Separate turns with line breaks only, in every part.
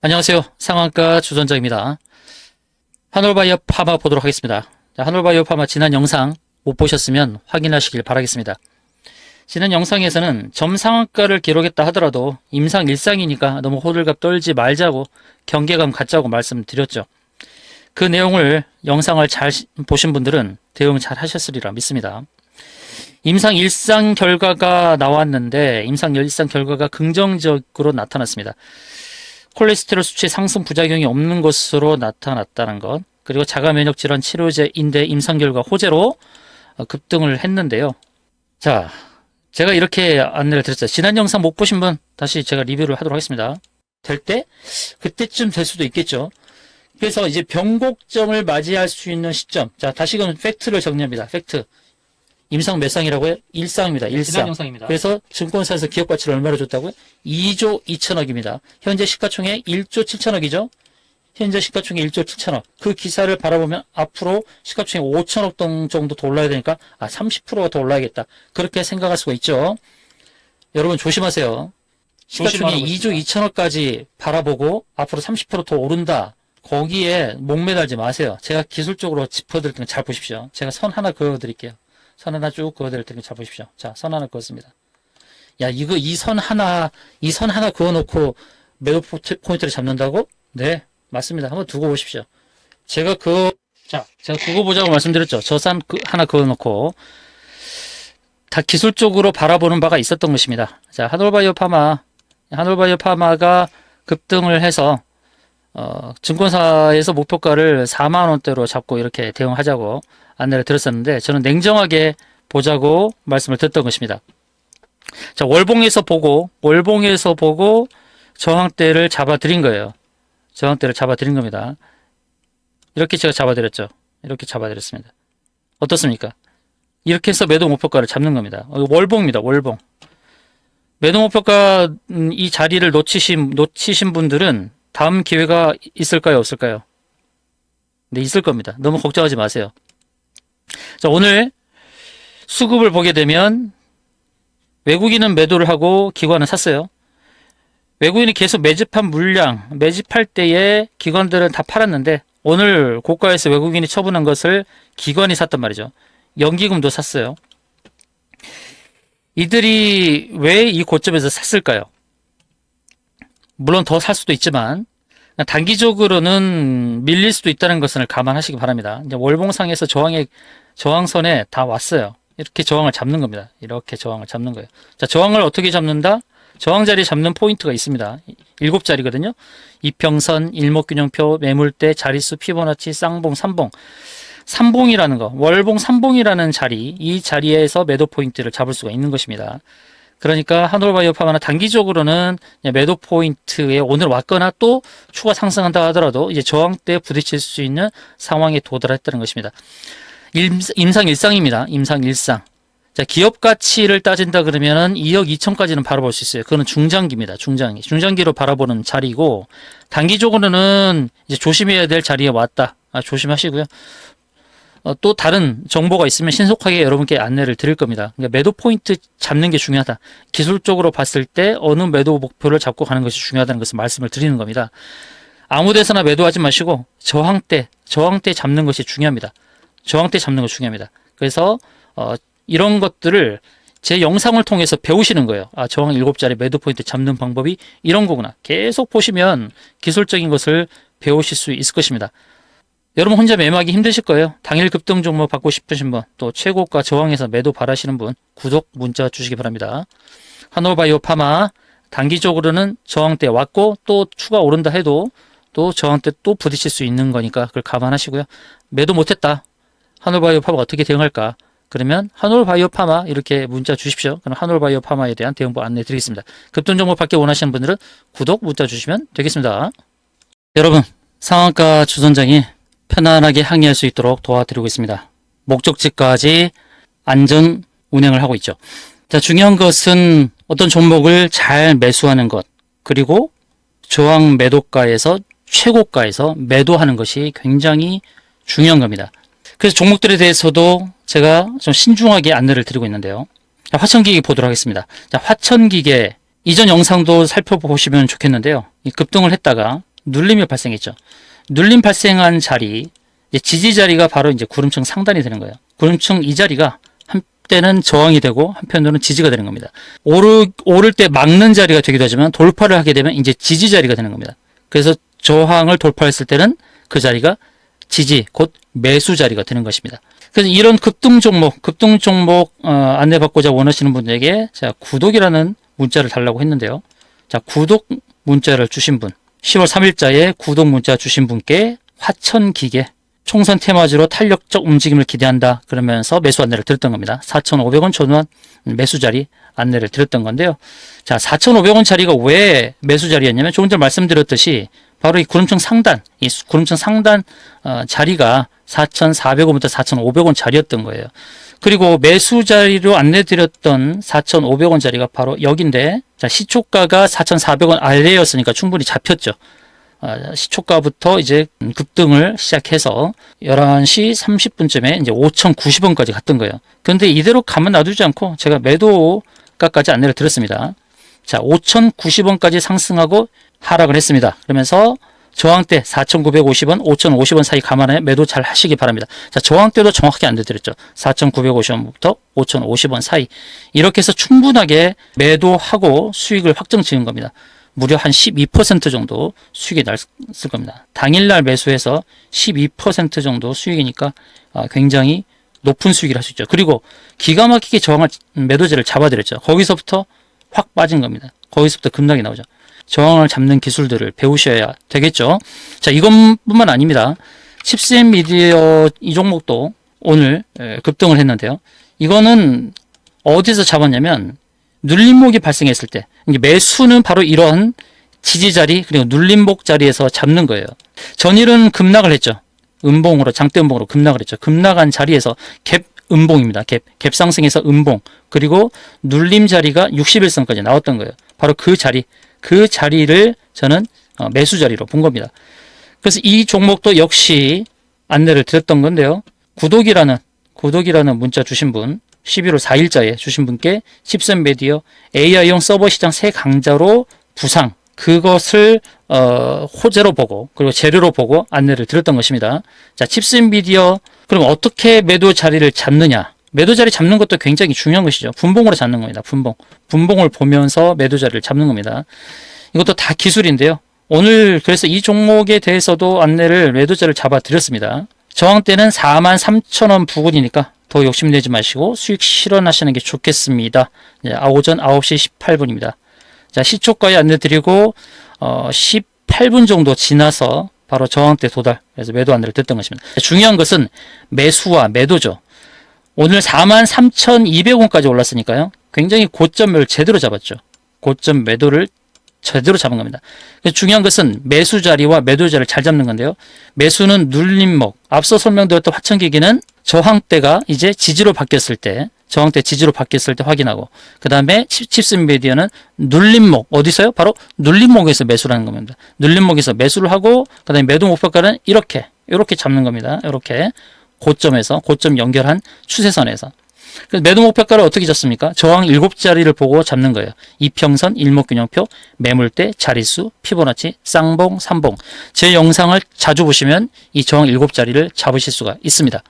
안녕하세요. 상한가 주전자입니다. 한올바이오 파마 보도록 하겠습니다. 자, 한올바이오 파마 지난 영상 못 보셨으면 확인하시길 바라겠습니다. 지난 영상에서는 점 상한가를 기록했다 하더라도 임상 일상이니까 너무 호들갑 떨지 말자고 경계감 갖자고 말씀드렸죠. 그 내용을 영상을 잘 시- 보신 분들은 대응 잘 하셨으리라 믿습니다. 임상 일상 결과가 나왔는데 임상 일상 결과가 긍정적으로 나타났습니다. 콜레스테롤 수치 상승 부작용이 없는 것으로 나타났다는 것, 그리고 자가 면역 질환 치료제인데 임상 결과 호재로 어, 급등을 했는데요. 자, 제가 이렇게 안내를 드렸죠. 지난 영상 못 보신 분 다시 제가 리뷰를 하도록 하겠습니다. 될 때? 그때쯤 될 수도 있겠죠. 그래서 이제 변곡점을 맞이할 수 있는 시점. 자, 다시 금 팩트를 정리합니다. 팩트. 임상 몇 상이라고요? 1상입니다. 1상.
영상입니다.
그래서 증권사에서 기업 가치를 얼마로 줬다고요? 2조 2천억입니다. 현재 시가총액 1조 7천억이죠? 현재 시가총액 1조 7천억. 그 기사를 바라보면 앞으로 시가총액 5천억 동 정도 더 올라야 되니까 아 30%가 더 올라야겠다. 그렇게 생각할 수가 있죠. 여러분 조심하세요. 시가총액
조심하라고
2조 2천억까지 바라보고 앞으로 30%더 오른다. 거기에 목매달지 마세요. 제가 기술적으로 짚어드릴 테니까 잘 보십시오. 제가 선 하나 그어드릴게요. 선 하나 쭉 그어드릴 테니까 잘 보십시오. 자, 선 하나 그었습니다. 야, 이거 이 선 하나, 이 선 하나 그어놓고 매도 포인트를 잡는다고? 네, 맞습니다. 한번 두고 보십시오. 제가 그, 자, 제가 두고 보자고 말씀드렸죠. 저산 그, 하나 그어놓고 다 기술적으로 바라보는 바가 있었던 것입니다. 자, 하놀바이오 파마, 하놀바이오 파마가 급등을 해서 어, 증권사에서 목표가를 4만 원대로 잡고 이렇게 대응하자고 안내를 드렸었는데 저는 냉정하게 보자고 말씀을 드렸던 것입니다. 자, 월봉에서 보고 월봉에서 보고 저항대를 잡아 드린 거예요. 저항대를 잡아 드린 겁니다. 이렇게 제가 잡아 드렸죠. 이렇게 잡아 드렸습니다. 어떻습니까? 이렇게 해서 매도 목표가를 잡는 겁니다. 어, 월봉입니다. 월봉. 매도 목표가 음, 이 자리를 놓치신 놓치신 분들은 다음 기회가 있을까요, 없을까요? 네, 있을 겁니다. 너무 걱정하지 마세요. 자, 오늘 수급을 보게 되면 외국인은 매도를 하고 기관은 샀어요. 외국인이 계속 매집한 물량, 매집할 때에 기관들은 다 팔았는데 오늘 고가에서 외국인이 처분한 것을 기관이 샀단 말이죠. 연기금도 샀어요. 이들이 왜 이 고점에서 샀을까요? 물론 더 살 수도 있지만 단기적으로는 밀릴 수도 있다는 것을 감안하시기 바랍니다. 이제 월봉상에서 저항의 저항선에 다 왔어요. 이렇게 저항을 잡는 겁니다. 이렇게 저항을 잡는 거예요. 자, 저항을 어떻게 잡는다? 저항 자리 잡는 포인트가 있습니다. 일곱 자리거든요. 이평선, 일목균형표, 매물대, 자릿수, 피보나치, 쌍봉, 삼봉. 삼봉이라는 거, 월봉 삼봉이라는 자리, 이 자리에서 매도 포인트를 잡을 수가 있는 것입니다. 그러니까 한올바이오 파마는 단기적으로는 매도 포인트에 오늘 왔거나 또 추가 상승한다 하더라도 이제 저항대에 부딪힐 수 있는 상황에 도달했다는 것입니다. 임, 임상 일상입니다. 임상 일상. 자, 기업 가치를 따진다 그러면은 2억 2천까지는 바라볼 수 있어요. 그거는 중장기입니다. 중장기. 중장기로 바라보는 자리고 단기적으로는 이제 조심해야 될 자리에 왔다. 아, 조심하시고요. 어, 또 다른 정보가 있으면 신속하게 여러분께 안내를 드릴 겁니다. 그러니까 매도 포인트 잡는 게 중요하다. 기술적으로 봤을 때 어느 매도 목표를 잡고 가는 것이 중요하다는 것을 말씀을 드리는 겁니다. 아무 데서나 매도하지 마시고 저항 대, 저항 대 잡는 것이 중요합니다. 저항 대 잡는 거 중요합니다. 그래서 어, 이런 것들을 제 영상을 통해서 배우시는 거예요. 아, 저항 7자리 매도 포인트 잡는 방법이 이런 거구나. 계속 보시면 기술적인 것을 배우실 수 있을 것입니다. 여러분 혼자 매매하기 힘드실 거예요. 당일 급등 종목 받고 싶으신 분, 또 최고가 저항에서 매도 바라시는 분, 구독 문자 주시기 바랍니다. 한올바이오 파마, 단기적으로는 저항대 왔고, 또 추가 오른다 해도 또 저항대 또 부딪힐 수 있는 거니까 그걸 감안하시고요. 매도 못했다. 한올바이오 파마가 어떻게 대응할까? 그러면 한올바이오 파마 이렇게 문자 주십시오. 그럼 한올바이오 파마에 대한 대응법 안내 드리겠습니다. 급등 정보 받기 원하시는 분들은 구독 문자 주시면 되겠습니다. 여러분, 상한가 주선장이 편안하게 항의할 수 있도록 도와드리고 있습니다. 목적지까지 안전 운행을 하고 있죠. 자, 중요한 것은 어떤 종목을 잘 매수하는 것, 그리고 저항 매도가에서 최고가에서 매도하는 것이 굉장히 중요한 겁니다. 그래서 종목들에 대해서도 제가 좀 신중하게 안내를 드리고 있는데요. 자, 화천기계 보도록 하겠습니다. 자, 화천기계 이전 영상도 살펴보시면 좋겠는데요. 이 급등을 했다가 눌림이 발생했죠. 눌림 발생한 자리, 지지 자리가 바로 이제 구름층 상단이 되는 거예요. 구름층 이 자리가 한때는 저항이 되고 한편으로는 지지가 되는 겁니다. 오르, 오를 때 막는 자리가 되기도 하지만 돌파를 하게 되면 이제 지지 자리가 되는 겁니다. 그래서 저항을 돌파했을 때는 그 자리가 지지, 곧 매수 자리가 되는 것입니다. 그래서 이런 급등 종목, 급등 종목 어, 안내받고자 원하시는 분에게 자 구독이라는 문자를 달라고 했는데요. 자 구독 문자를 주신 분, 10월 3일자에 구독 문자 주신 분께 화천 기계 총선 테마주로 탄력적 움직임을 기대한다 그러면서 매수 안내를 드렸던 겁니다. 4,500원 전후한 매수 자리 안내를 드렸던 건데요. 자, 4,500원짜리가 왜 매수 자리였냐면 조금 전에 말씀드렸듯이 바로 이 구름층 상단, 이 수- 구름층 상단 어, 자리가 4,400원부터 4,500원 자리였던 거예요. 그리고 매수 자리로 안내드렸던 4,500원 자리가 바로 여기인데, 자, 시초가가 4,400원 아래였으니까 충분히 잡혔죠. 아, 시초가부터 이제 급등을 시작해서 11시 30분쯤에 이제 5,090원까지 갔던 거예요. 그런데 이대로 가만 놔두지 않고 제가 매도가까지 안내를 드렸습니다. 자, 5,090원까지 상승하고 하락을 했습니다. 그러면서 저항대 4,950원, 5,050원 사이 감안해 매도 잘 하시기 바랍니다. 자, 저항대도 정확하게 안내드렸죠. 4,950원부터 5,050원 사이. 이렇게 해서 충분하게 매도하고 수익을 확정 지은 겁니다. 무려 한 12% 정도 수익이 났을 겁니다. 당일날 매수해서 12% 정도 수익이니까 아, 굉장히 높은 수익을 할 수 있죠. 그리고 기가 막히게 저항을 매도제를 잡아드렸죠. 거기서부터 확 빠진 겁니다. 거기서부터 급락이 나오죠. 저항을 잡는 기술들을 배우셔야 되겠죠. 자, 이것뿐만 아닙니다. 칩스앤 미디어 이 종목도 오늘 에, 급등을 했는데요. 이거는 어디서 잡았냐면 눌림목이 발생했을 때 매수는 바로 이런 지지 자리 그리고 눌림목 자리에서 잡는 거예요. 전일은 급락을 했죠. 음봉으로 장대 음봉으로 급락을 했죠. 급락한 자리에서 갭 음봉입니다. 갭, 갭 상승에서 음봉 그리고 눌림 자리가 61선까지 나왔던 거예요. 바로 그 자리 그 자리를 저는 어, 매수 자리로 본 겁니다. 그래서 이 종목도 역시 안내를 드렸던 건데요. 구독이라는 구독이라는 문자 주신 분 11월 4일자에 주신 분께 칩센 메디어 AI용 서버 시장 새 강자로 부상 그것을 어, 호재로 보고 그리고 재료로 보고 안내를 드렸던 것입니다. 자, 칩센 미디어 그럼 어떻게 매도 자리를 잡느냐? 매도 자리 잡는 것도 굉장히 중요한 것이죠. 분봉으로 잡는 겁니다. 분봉. 분봉을 보면서 매도 자리를 잡는 겁니다. 이것도 다 기술인데요. 오늘 그래서 이 종목에 대해서도 안내를 매도자를 잡아 드렸습니다. 저항대는 4만 3천 원 부근이니까 더 욕심내지 마시고 수익 실현하시는 게 좋겠습니다. 네, 아, 오전 9시 18분입니다. 자, 시초가에 안내 드리고 어, 18분 정도 지나서 바로 저항대 도달. 그래서 매도 안내를 드렸던 것입니다. 중요한 것은 매수와 매도죠. 오늘 43,200원까지 올랐으니까요. 굉장히 고점을 제대로 잡았죠. 고점 매도를 제대로 잡은 겁니다. 중요한 것은 매수 자리와 매도 자리를 잘 잡는 건데요. 매수는 눌림목. 앞서 설명드렸던 화천기기는 저항대가 이제 지지로 바뀌었을 때, 저항대 지지로 바뀌었을 때 확인하고, 그 다음에 칩스 미디어는 눌림목. 어디서요? 바로 눌림목에서 매수라는 겁니다. 눌림목에서 매수를 하고, 그 다음에 매도 목표가는 이렇게, 이렇게 잡는 겁니다. 이렇게. 고점에서, 고점 연결한 추세선에서. 매도 목표가를 어떻게 잡습니까? 저항 7자리를 보고 잡는 거예요. 이평선, 일목균형표, 매물대, 자릿수, 피보나치, 쌍봉, 삼봉. 제 영상을 자주 보시면 이 저항 7자리를 잡으실 수가 있습니다.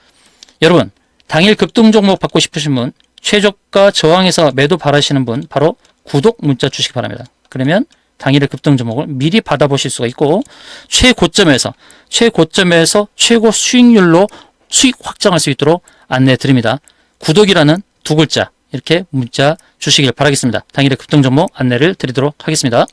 여러분, 당일 급등 종목 받고 싶으신 분, 최저가 저항에서 매도 바라시는 분, 바로 구독 문자 주시기 바랍니다. 그러면 당일의 급등 종목을 미리 받아보실 수가 있고, 최고점에서, 최고점에서 최고 수익률로 수익 확장할 수 있도록 안내 드립니다. 구독이라는 두 글자 이렇게 문자 주시길 바라겠습니다. 당일의 급등 종목 안내를 드리도록 하겠습니다.